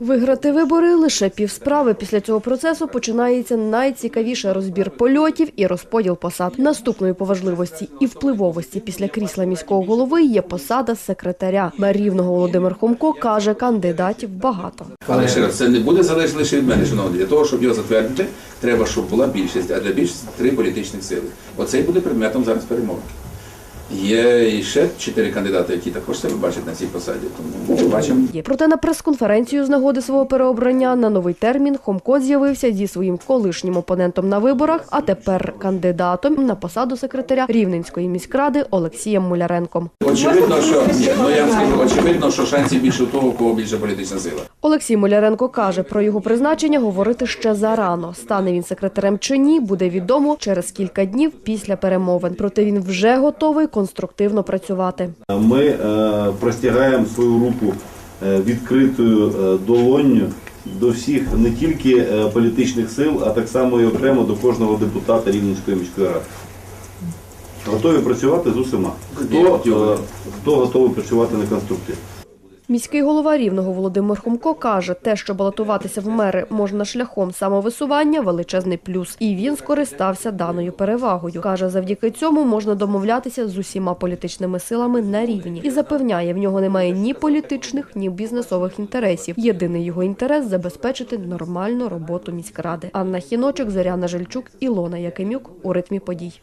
Виграти вибори лише півсправи. Після цього процесу починається найцікавіше розбір польотів і розподіл посад. Наступною по важливості і впливовості після крісла міського голови є посада секретаря. Мер Рівного Володимир Хомко каже, кандидатів багато. Але ще раз, це не буде залежати лише від мене, шановні. Для того, щоб його затвердити, треба, щоб була більшість, а для більшості три політичних сили. Оце і буде предметом зараз перемоги. Є і ще чотири кандидати, які також себе бачать на цій посаді. Тому побачимо. Проте на прес-конференцію з нагоди свого переобрання на новий термін Хомко з'явився зі своїм колишнім опонентом на виборах, а тепер кандидатом на посаду секретаря Рівненської міськради Олексієм Муляренком. Очевидно, що ні, ну я скажу, очевидно, що шансів більше у того, у кого більша політична сила. Олексій Муляренко каже, про його призначення говорити ще зарано. Стане він секретарем чи ні, буде відомо через кілька днів після перемовин. Проте він вже готовий конструктивно працювати. Ми е, простягаємо свою руку е, відкритою е, долонню до всіх не тільки політичних сил, а так само і окремо до кожного депутата Рівненської міської ради. Готові працювати з усіма. Хто, е, хто готовий працювати на конструктив? Міський голова Рівного Володимир Хомко каже, те, що балотуватися в мери можна шляхом самовисування, величезний плюс. І він скористався даною перевагою. Каже, завдяки цьому можна домовлятися з усіма політичними силами на рівні. І запевняє, в нього немає ні політичних, ні бізнесових інтересів. Єдиний його інтерес забезпечити нормальну роботу міськради. Анна Хіночик, Зоряна Жильчук, Ілона Якимюк у ритмі подій.